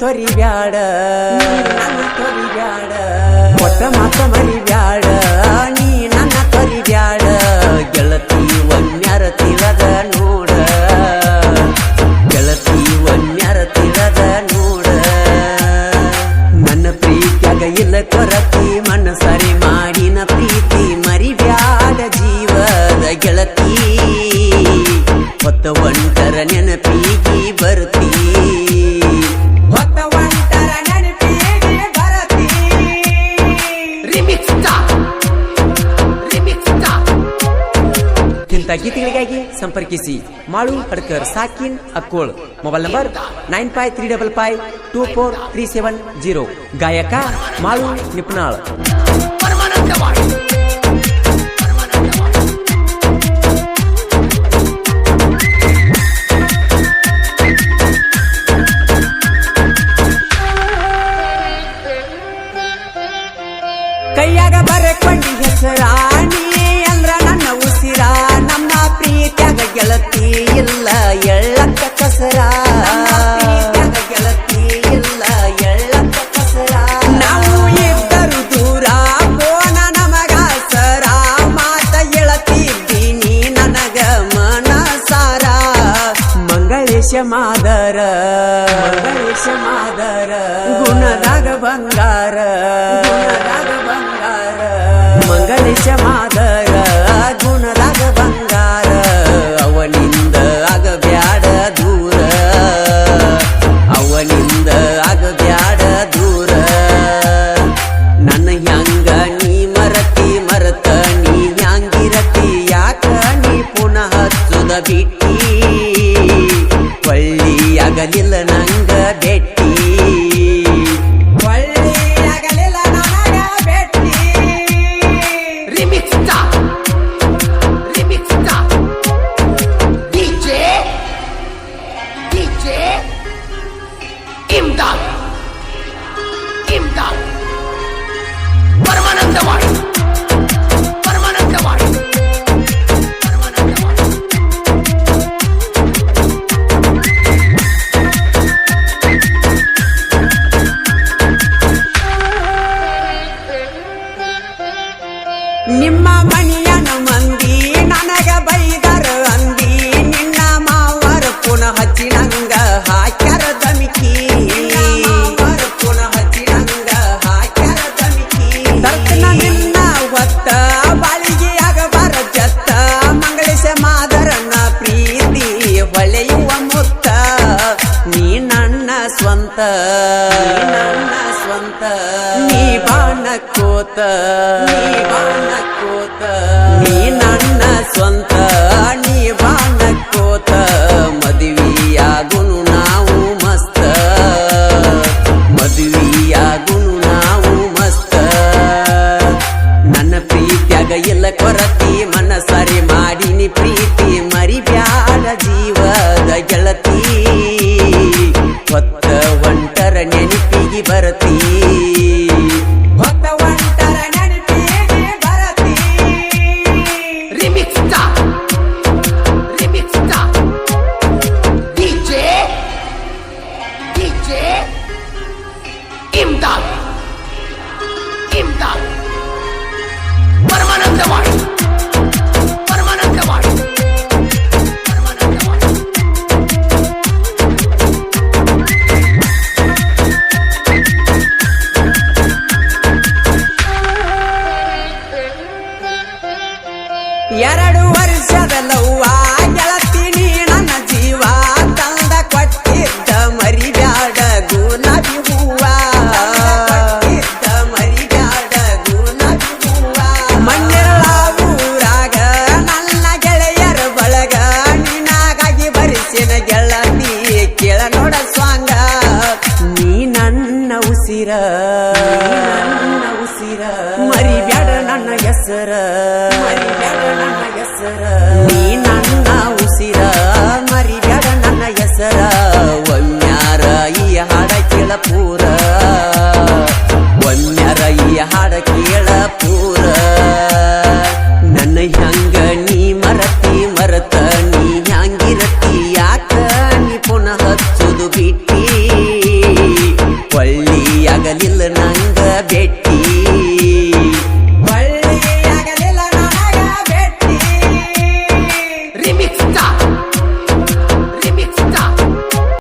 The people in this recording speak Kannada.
ನನ್ನ ತೊರಿ ಬ್ಯಾಡ ನನ್ನ ತೊರಿ ಬ್ಯಾಡ ಕೊಟ್ಟ ಮಾತ ಮರಿ ಬ್ಯಾಡ ನೀ ನನ್ನ ತೊರಿ ಬ್ಯಾಡ ಗೆಳತಿ ಗೀತೆಗಳಿಗಾಗಿ ಸಂಪರ್ಕಿಸಿ Malu Hadkar ಸಾಕಿನ್ Akkol mobile number nine five three double five two four three seven zero ಗಾಯಕ ಮಾಳು ನಿಪ್ನಾಳ್ ಪರಮಾನಂದವಾಡಿ ಪರಮಾನಂದವಾಡಿ ಕೈಯಾಗ ಬರಕೊಂಡಿ ಹೆಸರಾಣಿ ಅಂದ್ರ ಗೆಳತಿ ಇಲ್ಲ ಎಳ್ಳಕ್ಕ ಕಸರ ಇದ್ದರು ದೂರ ಮಾತ ನನಗ ಮಂಗಳೇಶ ಮಾದರ. ಮಂಗಳೇಶ ಅವನಿಂದ ಆಗಬ್ಯಾಡ ದೂರ. ನನ್ನ ಹ್ಯಾಂಗ ನೀ ಮರತಿ ಮರತ, ನೀ ಹ್ಯಾಂಗಿರತಿ ಯಾಕ ನೀ ಪುನಃ ಹಚ್ಚುದ ಬಿಟ್ಟಿ? ಒಳ್ಳಿ ಆಗಲಿಲ್ಲ ನಂಗ ಬೆಟ್ಟಿ. ಸ್ವಂತ. ನನ್ನ ಸ್ವಂತ ನೀ ಬಾಣ ಕೋತ. ನೀ ಬಾಣ ಕೋತ. ನೀ ನನ್ನ fire ನನ್ನ ಉಸಿರ ಮರಿಬ್ಯಾಡ ನನ್ನ ಹೆಸರ ಮರಿಬ್ಯಾಡ ನನ್ನ ಹೆಸರ. ನೀ ನನ್ನ ಉಸಿರ. ಮರಿಬ್ಯಾಡ ನನ್ನ ಹೆಸರ.